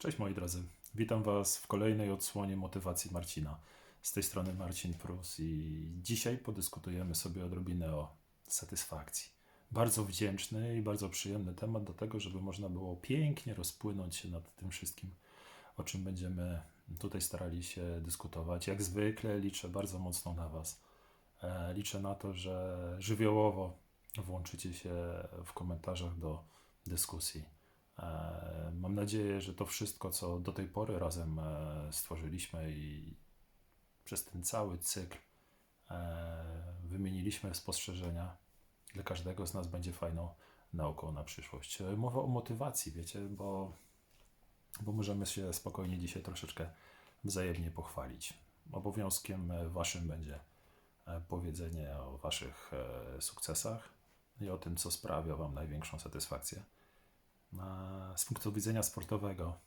Cześć moi drodzy, witam Was w kolejnej odsłonie motywacji Marcina. Z tej strony Marcin Prus i dzisiaj podyskutujemy sobie odrobinę o satysfakcji. Bardzo wdzięczny i bardzo przyjemny temat do tego, żeby można było pięknie rozpłynąć się nad tym wszystkim, o czym będziemy tutaj starali się dyskutować. Jak zwykle liczę bardzo mocno na Was. E, Liczę na to, że żywiołowo włączycie się w komentarzach do dyskusji. E, Mam nadzieję, że to wszystko, co do tej pory razem e, stworzyliśmy i przez ten cały cykl e, wymieniliśmy spostrzeżenia, dla każdego z nas będzie fajną nauką na przyszłość. Mowa o motywacji, wiecie, bo, bo możemy się spokojnie dzisiaj troszeczkę wzajemnie pochwalić. Obowiązkiem waszym będzie powiedzenie o waszych sukcesach i o tym, co sprawia wam największą satysfakcję. Z punktu widzenia sportowego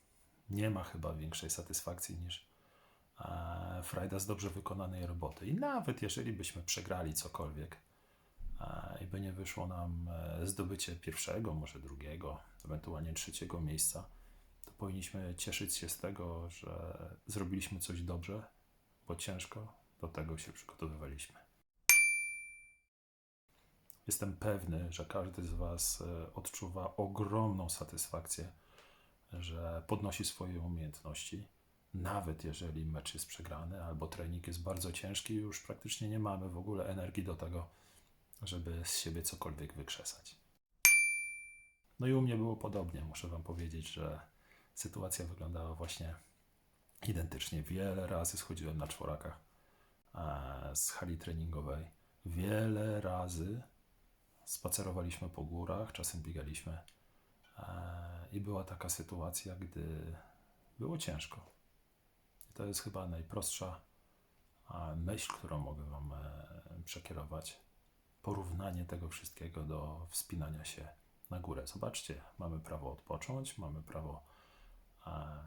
nie ma chyba większej satysfakcji niż e, frajda z dobrze wykonanej roboty. I nawet jeżeli byśmy przegrali cokolwiek e, i by nie wyszło nam e, zdobycie pierwszego, może drugiego, ewentualnie trzeciego miejsca, to powinniśmy cieszyć się z tego, że zrobiliśmy coś dobrze, bo ciężko do tego się przygotowywaliśmy. Jestem pewny, że każdy z Was e, odczuwa ogromną satysfakcję, że podnosi swoje umiejętności, nawet jeżeli mecz jest przegrany albo trening jest bardzo ciężki, już praktycznie nie mamy w ogóle energii do tego, żeby z siebie cokolwiek wykrzesać. No i u mnie było podobnie. Muszę Wam powiedzieć, że sytuacja wyglądała właśnie identycznie. Wiele razy schodziłem na czworakach e, z hali treningowej. Wiele razy spacerowaliśmy po górach, czasem biegaliśmy. E, I była taka sytuacja, gdy było ciężko. I to jest chyba najprostsza a, myśl, którą mogę Wam e, przekierować. Porównanie tego wszystkiego do wspinania się na górę. Zobaczcie, mamy prawo odpocząć, mamy prawo e,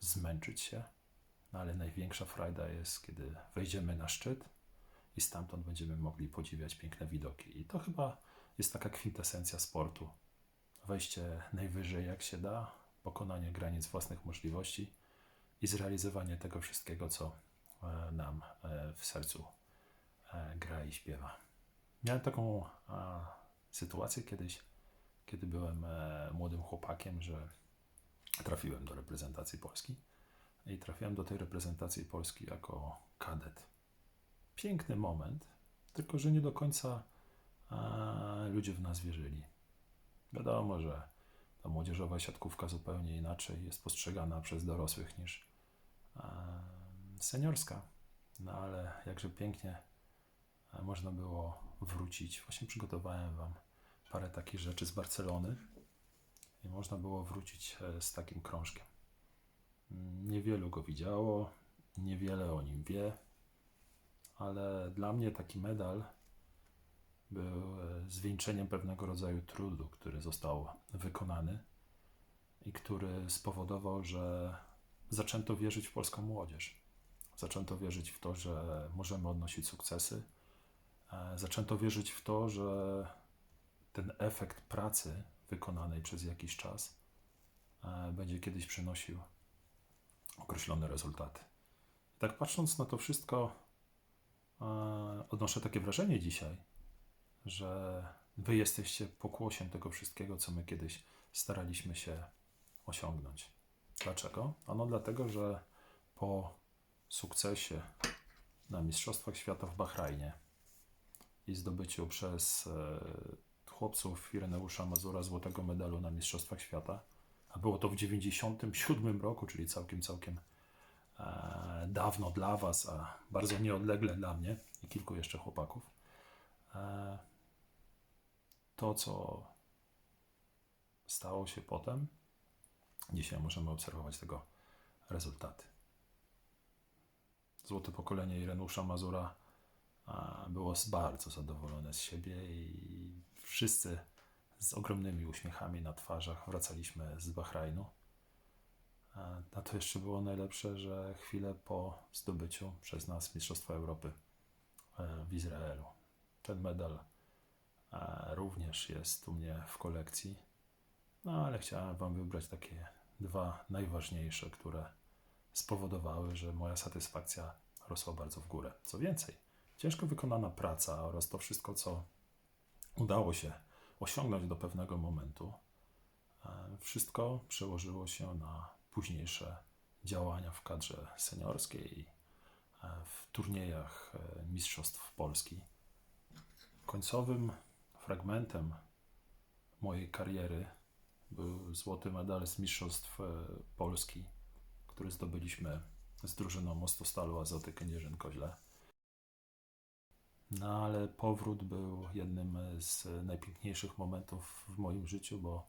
zmęczyć się, no ale największa frajda jest, kiedy wejdziemy na szczyt i stamtąd będziemy mogli podziwiać piękne widoki. I to chyba jest taka kwintesencja sportu. Wejście najwyżej jak się da, pokonanie granic własnych możliwości i zrealizowanie tego wszystkiego, co e, nam e, w sercu e, gra i śpiewa. Miałem taką sytuację kiedyś, kiedy byłem młodym chłopakiem, że trafiłem do reprezentacji Polski i trafiłem do tej reprezentacji Polski jako kadet. Piękny moment, tylko że nie do końca ludzie w nas wierzyli. Wiadomo, że ta młodzieżowa siatkówka zupełnie inaczej jest postrzegana przez dorosłych niż a, seniorska. No ale jakże pięknie a, można było wrócić. Właśnie przygotowałem Wam parę takich rzeczy z Barcelony i można było wrócić e, z takim krążkiem. Mm, Niewielu go widziało, niewiele o nim wie, ale dla mnie taki medal był e, zwieńczeniem pewnego rodzaju trudu, który został wykonany i który spowodował, że zaczęto wierzyć w polską młodzież. Zaczęto wierzyć w to, że możemy odnosić sukcesy. E, Zaczęto wierzyć w to, że ten efekt pracy wykonanej przez jakiś czas e, będzie kiedyś przynosił określone rezultaty. Tak patrząc na to wszystko, odnoszę takie wrażenie dzisiaj, że wy jesteście pokłosiem tego wszystkiego, co my kiedyś staraliśmy się osiągnąć. Dlaczego? Ano dlatego, że po sukcesie na Mistrzostwach Świata w Bahrajnie i zdobyciu przez e, chłopców Ireneusza Mazura złotego medalu na Mistrzostwach Świata, a było to w 97 roku, czyli całkiem, całkiem e, dawno dla Was, a bardzo nieodlegle dla mnie i kilku jeszcze chłopaków. E, to, co stało się potem, dzisiaj możemy obserwować tego rezultaty. Złote pokolenie Irenusza Mazura było bardzo zadowolone z siebie i wszyscy z ogromnymi uśmiechami na twarzach wracaliśmy z Bahrajnu. A to jeszcze było najlepsze, że chwilę po zdobyciu przez nas Mistrzostwa Europy e, w Izraelu. Ten medal również jest u mnie w kolekcji, no ale chciałem Wam wybrać takie dwa najważniejsze, które spowodowały, że moja satysfakcja rosła bardzo w górę. Co więcej, ciężko wykonana praca oraz to wszystko, co udało się osiągnąć do pewnego momentu, e, wszystko przełożyło się na późniejsze działania w kadrze seniorskiej, e, w turniejach e, Mistrzostw Polski. Końcowym fragmentem mojej kariery był złoty medal z Mistrzostw e, Polski, który zdobyliśmy z drużyną Mostostalu Azoty Kędzierzyn-Koźle. No ale powrót był jednym z najpiękniejszych momentów w moim życiu, bo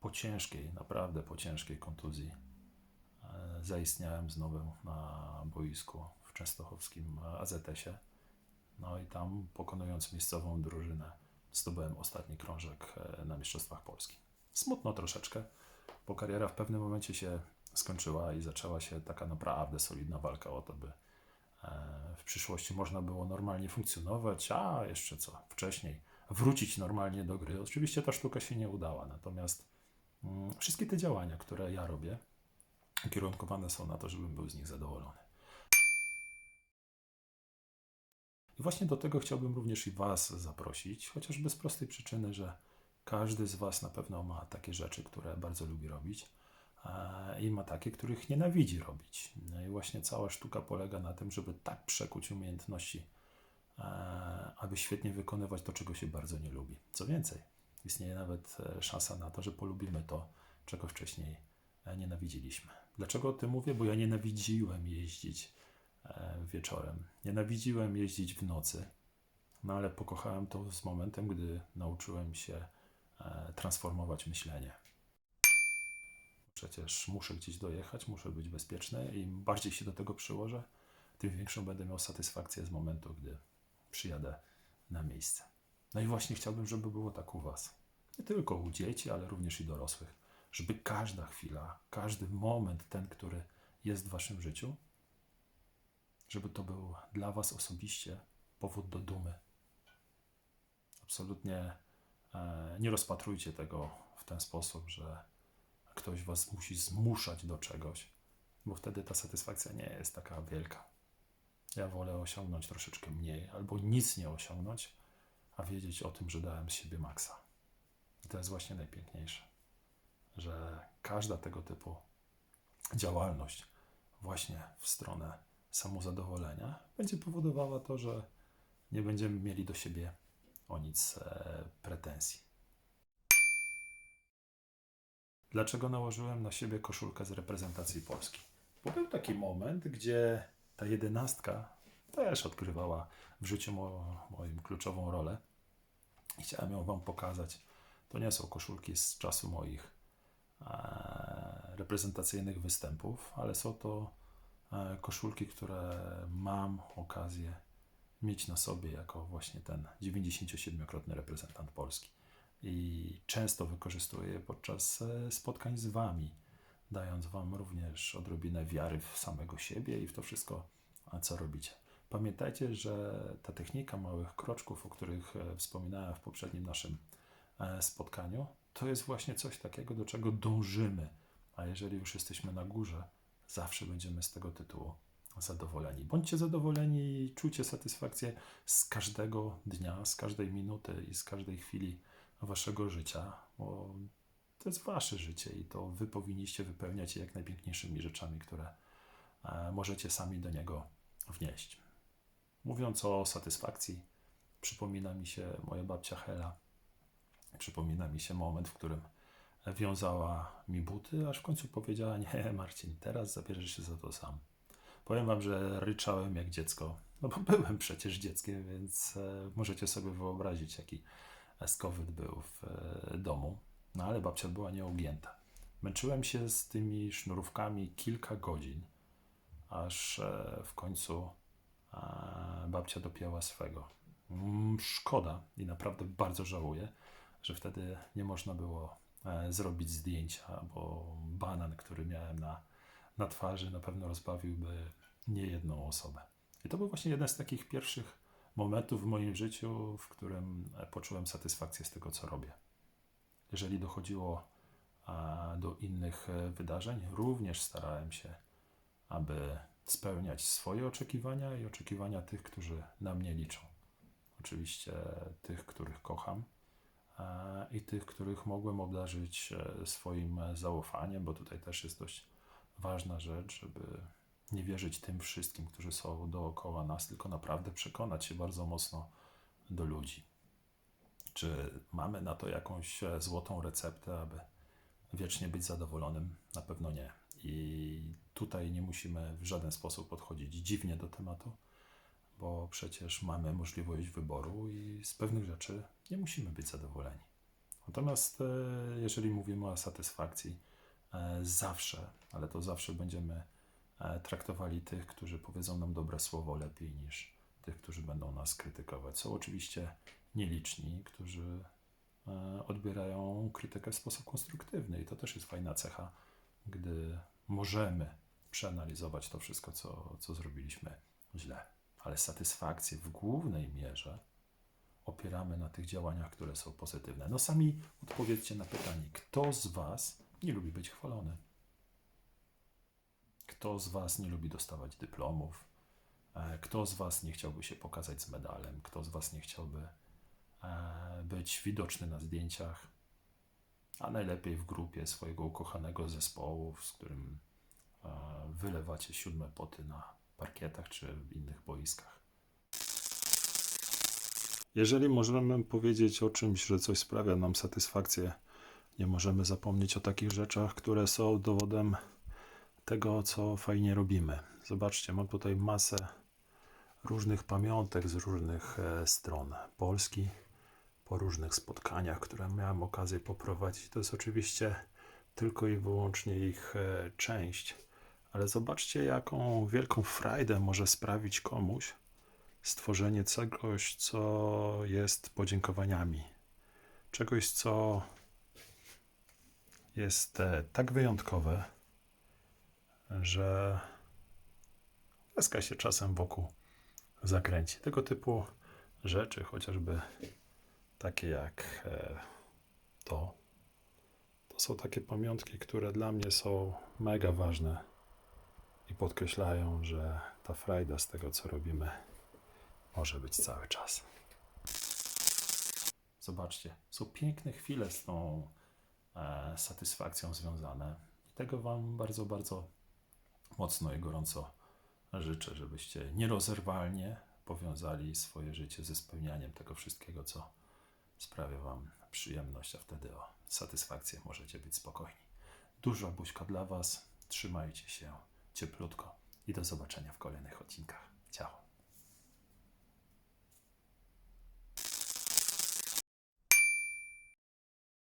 po ciężkiej, naprawdę po ciężkiej kontuzji e, zaistniałem znowu na boisku w częstochowskim AZS-ie. No i tam pokonując miejscową drużynę zdobyłem ostatni krążek e, na Mistrzostwach Polski. Smutno troszeczkę, bo kariera w pewnym momencie się skończyła i zaczęła się taka naprawdę solidna walka o to, by e, w przyszłości można było normalnie funkcjonować, a jeszcze co wcześniej wrócić normalnie do gry. Oczywiście ta sztuka się nie udała, natomiast mm, wszystkie te działania, które ja robię, kierunkowane są na to, żebym był z nich zadowolony. I właśnie do tego chciałbym również i Was zaprosić, chociażby z prostej przyczyny, że każdy z Was na pewno ma takie rzeczy, które bardzo lubi robić e, i ma takie, których nienawidzi robić. No i właśnie cała sztuka polega na tym, żeby tak przekuć umiejętności, e, aby świetnie wykonywać to, czego się bardzo nie lubi. Co więcej, istnieje nawet e, szansa na to, że polubimy to, czego wcześniej nienawidziliśmy. Dlaczego o tym mówię? Bo ja nienawidziłem jeździć E, wieczorem. Nienawidziłem jeździć w nocy, no ale pokochałem to z momentem, gdy nauczyłem się e, transformować myślenie. Przecież muszę gdzieś dojechać, muszę być bezpieczny i im bardziej się do tego przyłożę, tym większą będę miał satysfakcję z momentu, gdy przyjadę na miejsce. No i właśnie chciałbym, żeby było tak u Was. Nie tylko u dzieci, ale również i dorosłych. Żeby każda chwila, każdy moment, ten, który jest w Waszym życiu, żeby to był dla Was osobiście powód do dumy. Absolutnie e, nie rozpatrujcie tego w ten sposób, że ktoś Was musi zmuszać do czegoś, bo wtedy ta satysfakcja nie jest taka wielka. Ja wolę osiągnąć troszeczkę mniej albo nic nie osiągnąć, a wiedzieć o tym, że dałem z siebie maksa. I to jest właśnie najpiękniejsze, że każda tego typu działalność właśnie w stronę samozadowolenia będzie powodowała to, że nie będziemy mieli do siebie o nic e, pretensji. Dlaczego nałożyłem na siebie koszulkę z reprezentacji Polski? Bo był taki moment, gdzie ta jedenastka też odgrywała w życiu mo moim kluczową rolę. I chciałem ją Wam pokazać. To nie są koszulki z czasu moich e, reprezentacyjnych występów, ale są to koszulki, które mam okazję mieć na sobie jako właśnie ten 97-krotny reprezentant Polski. I często wykorzystuję podczas e, spotkań z Wami, dając Wam również odrobinę wiary w samego siebie i w to wszystko, co robicie. Pamiętajcie, że ta technika małych kroczków, o których e, wspominałem w poprzednim naszym spotkaniu, to jest właśnie coś takiego, do czego dążymy. A jeżeli już jesteśmy na górze, zawsze będziemy z tego tytułu zadowoleni. Bądźcie zadowoleni i czujcie satysfakcję z każdego dnia, z każdej minuty i z każdej chwili waszego życia, bo to jest wasze życie i to wy powinniście wypełniać je jak najpiękniejszymi rzeczami, które e, możecie sami do niego wnieść. Mówiąc o satysfakcji, przypomina mi się moja babcia Hela. Przypomina mi się moment, w którym wiązała mi buty, aż w końcu powiedziała: Nie, Marcin, teraz zabierzesz się za to sam. Powiem wam, że ryczałem jak dziecko, no bo byłem przecież dzieckiem, więc e, możecie sobie wyobrazić, jaki skowyt był w e, domu. No ale babcia była nieugięta. Męczyłem się z tymi sznurówkami kilka godzin, aż e, w końcu babcia dopięła swego. Mm, szkoda i naprawdę bardzo żałuję, że wtedy nie można było zrobić zdjęcia, bo banan, który miałem na, na twarzy, na pewno rozbawiłby niejedną osobę. I to był właśnie jeden z takich pierwszych momentów w moim życiu, w którym poczułem satysfakcję z tego, co robię. Jeżeli dochodziło do innych e, wydarzeń, również starałem się, aby spełniać swoje oczekiwania i oczekiwania tych, którzy na mnie liczą. Oczywiście tych, których kocham e, i tych, których mogłem obdarzyć e, swoim zaufaniem, bo tutaj też jest dość ważna rzecz, żeby nie wierzyć tym wszystkim, którzy są dookoła nas, tylko naprawdę przekonać się bardzo mocno do ludzi. Czy mamy na to jakąś e, złotą receptę, aby wiecznie być zadowolonym? Na pewno nie. I tutaj nie musimy w żaden sposób podchodzić dziwnie do tematu, bo przecież mamy możliwość wyboru i z pewnych rzeczy nie musimy być zadowoleni. Natomiast e, jeżeli mówimy o satysfakcji, e, zawsze, ale to zawsze będziemy traktowali tych, którzy powiedzą nam dobre słowo lepiej niż tych, którzy będą nas krytykować. Są oczywiście nieliczni, którzy e, odbierają krytykę w sposób konstruktywny i to też jest fajna cecha, gdy możemy przeanalizować to wszystko, co, co zrobiliśmy źle. Ale satysfakcję w głównej mierze opieramy na tych działaniach, które są pozytywne. No sami odpowiedzcie na pytanie, kto z Was nie lubi być chwalony? Kto z Was nie lubi dostawać dyplomów? E, kto z Was nie chciałby się pokazać z medalem? Kto z Was nie chciałby e, być widoczny na zdjęciach? A najlepiej w grupie swojego ukochanego zespołu, z którym e, wylewacie siódme poty na parkietach czy w innych boiskach. Jeżeli możemy powiedzieć o czymś, że coś sprawia nam satysfakcję, nie możemy zapomnieć o takich rzeczach, które są dowodem tego, co fajnie robimy. Zobaczcie, mam tutaj masę różnych pamiątek z różnych e, stron Polski, po różnych spotkaniach, które miałem okazję poprowadzić. To jest oczywiście tylko i wyłącznie ich e, część, ale zobaczcie, jaką wielką frajdę może sprawić komuś stworzenie czegoś, co jest podziękowaniami. Czegoś, co jest e, tak wyjątkowe, że łezka się czasem wokół zakręci. Tego typu rzeczy, chociażby takie jak e, to, to są takie pamiątki, które dla mnie są mega ważne i podkreślają, że ta frajda z tego, co robimy, może być cały czas. Zobaczcie, są piękne chwile z tą e, satysfakcją związane. I tego Wam bardzo, bardzo mocno i gorąco życzę, żebyście nierozerwalnie powiązali swoje życie ze spełnianiem tego wszystkiego, co sprawia Wam przyjemność, a wtedy o satysfakcję możecie być spokojni. Duża buźka dla Was, trzymajcie się cieplutko i do zobaczenia w kolejnych odcinkach. Ciao.